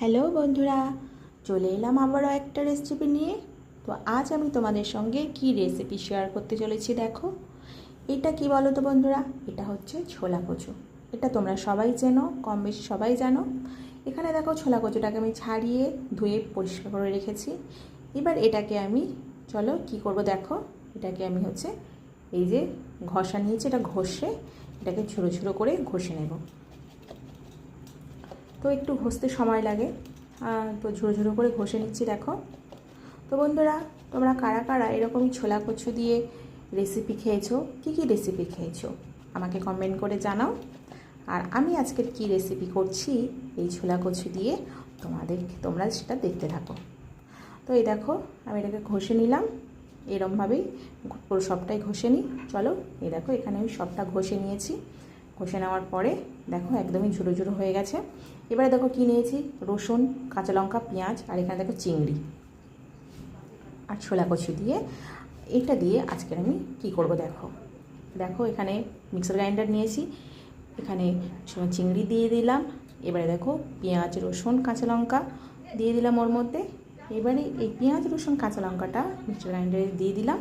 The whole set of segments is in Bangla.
হ্যালো বন্ধুরা, চলে এলাম আবারও একটা রেসিপি নিয়ে। তো আজ আমি তোমাদের সঙ্গে কি রেসিপি শেয়ার করতে চলেছি দেখো। এটা কি বলো তো বন্ধুরা? এটা হচ্ছে ছোলা কচু। এটা তোমরা সবাই চেনো, কম বেশি সবাই জানো। এখানে দেখো ছোলা কচুটাকে আমি ছাড়িয়ে ধুয়ে পরিষ্কার করে রেখেছি। এবার এটাকে আমি, চলো কি করব দেখো? এটাকে আমি হচ্ছে এই যে ঘষা নিয়েছি, এটা ঘষে এটাকে ছোটো ছোটো করে ঘষে নেব। তো একটু ঘষতে সময় লাগে। তো ঝুড়ো ঝুড়ো করে ঘষে নিচ্ছি, দেখো। তো বন্ধুরা, তোমরা কারা কারা এরকমই ছোলা কচু দিয়ে রেসিপি খেয়েছো? কী কী রেসিপি খেয়েছো? আমাকে কমেন্ট করে জানাও। আর আমি আজকের কি রেসিপি করছি এই ছোলা কচু দিয়ে, তোমাদের, তোমরা সেটা দেখতে থাকো। তো এই দেখো, আমি এটাকে ঘষে নিলাম। এরমভাবেই পুরো সবটাই ঘষে নিই। চলো, এই দেখো, এখানে আমি সবটা ঘষে নিয়েছি। ঘষে নেওয়ার পরে দেখো একদমই ঝুড়ো ঝুড়ো হয়ে গেছে। এবারে দেখো কী নিয়েছি? রসুন, কাঁচা লঙ্কা, পেঁয়াজ, আর এখানে দেখো চিংড়ি। আর ছোলা কচু দিয়ে এটা দিয়ে আজকে আমি কি করব দেখো? দেখো এখানে মিক্সার গ্রাইন্ডার নিয়েছি। এখানে চিংড়ি দিয়ে দিলাম। এবারে দেখো পেঁয়াজ, রসুন, কাঁচা লঙ্কা দিয়ে দিলাম ওর মধ্যে। এবারে এই পেঁয়াজ, রসুন, কাঁচা লঙ্কাটা মিক্সার গ্রাইন্ডারে দিয়ে দিলাম।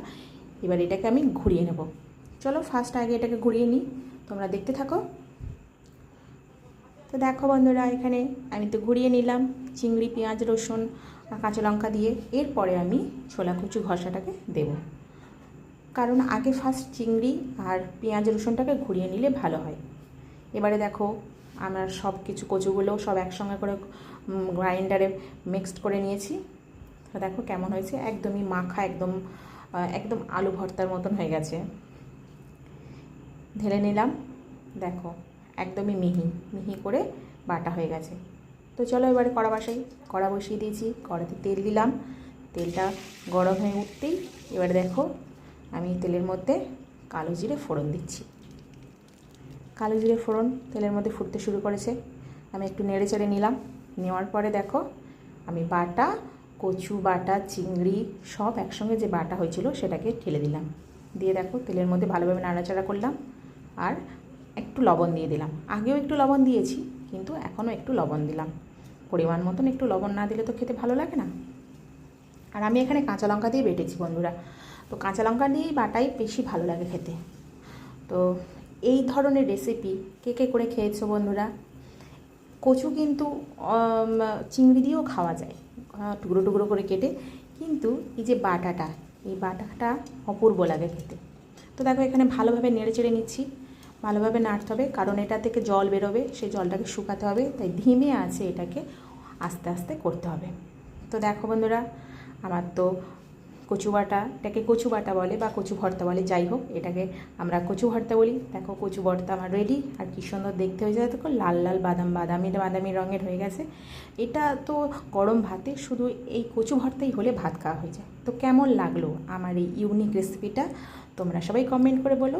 এবার এটাকে আমি ঘুরিয়ে নেব। চলো ফার্স্ট আগে এটাকে ঘুরিয়ে নিই। তোমরা দেখতে থাকো। তো দেখো বন্ধুরা, এখানে আমি তো ঘুরিয়ে নিলাম চিংড়ি, পেঁয়াজ, রসুন কাঁচা লঙ্কা দিয়ে। এরপরে আমি ছোলা কুচু ঘষাটাকে দেব। কারণ আগে ফার্স্ট চিংড়ি আর পেঁয়াজ, রসুনটাকে ঘুরিয়ে নিলে ভালো হয়। এবারে দেখো, আমার সব কিছু কচুগুলো সব একসঙ্গে করে গ্রাইন্ডারে মিক্সড করে নিয়েছি। দেখো কেমন হয়েছে, একদমই মাখা, একদম একদম আলু ভর্তার মতন হয়ে গেছে। ঢেলে নিলাম। দেখো, একদমই মিহি মিহি করে বাটা হয়ে গেছে। তো চলো এবারে কড়া বসাই। কড়া বসিয়ে দিয়েছি, কড়াতে তেল দিলাম। তেলটা গরম হয়ে উঠতেই এবারে দেখো, আমি তেলের মধ্যে কালো জিরে ফোড়ন দিচ্ছি। কালো জিরে ফোড়ন তেলের মধ্যে ফুটতে শুরু করেছে। আমি একটু নেড়ে চেড়ে নিলাম। নেওয়ার পরে দেখো, আমি বাটা, কচু বাটা, চিংড়ি সব একসঙ্গে যে বাটা হয়েছিল সেটাকে ঠেলে দিলাম। দিয়ে দেখো, তেলের মধ্যে ভালোভাবে নাড়াচাড়া করলাম। আর একটু লবণ দিয়ে দিলাম। আগেও একটু লবণ দিয়েছি, কিন্তু এখনও একটু লবণ দিলাম। পরিমাণ মতন একটু লবণ না দিলে তো খেতে ভালো লাগে না। আর আমি এখানে কাঁচা লঙ্কা দিয়ে বেটেছি বন্ধুরা। তো কাঁচা লঙ্কা দিয়েই বাটাই বেশি ভালো লাগে খেতে। তো এই ধরনের রেসিপি কে কে করে খেয়েছো বন্ধুরা? কচু কিন্তু চিংড়ি দিয়েও খাওয়া যায়। টুকরো টুকরো করে কেটে। কিন্তু এই যে বাটাটা, এই বাটাটা অপূর্ব লাগে খেতে। তো দেখো এখানে ভালোভাবে নেড়ে চেড়ে নিচ্ছি। ভালোভাবে নাড়তে হবে, কারণ এটা থেকে জল বেরোবে, সেই জলটাকে শুকাতে হবে, তাই ধিমে আছে এটাকে আস্তে আস্তে করতে হবে। তো দেখো বন্ধুরা, আমার তো কচু বাটা, এটাকে কচু বাটা বলে বা কচু ভর্তা বলে, যাই হোক, এটাকে আমরা কচু ভর্তা বলি। দেখো কচু ভর্তা আমার রেডি আর কী সুন্দর দেখতে হয়ে যায় দেখো লাল লাল বাদাম, বাদামি বাদামি রঙের হয়ে গেছে। এটা তো গরম ভাতে শুধু এই কচু ভর্তাই হলে ভাত খাওয়া হয়ে যায়। তো কেমন লাগল আমার এই ইউনিক রেসিপিটা তোমরা সবাই কমেন্ট করে বলো।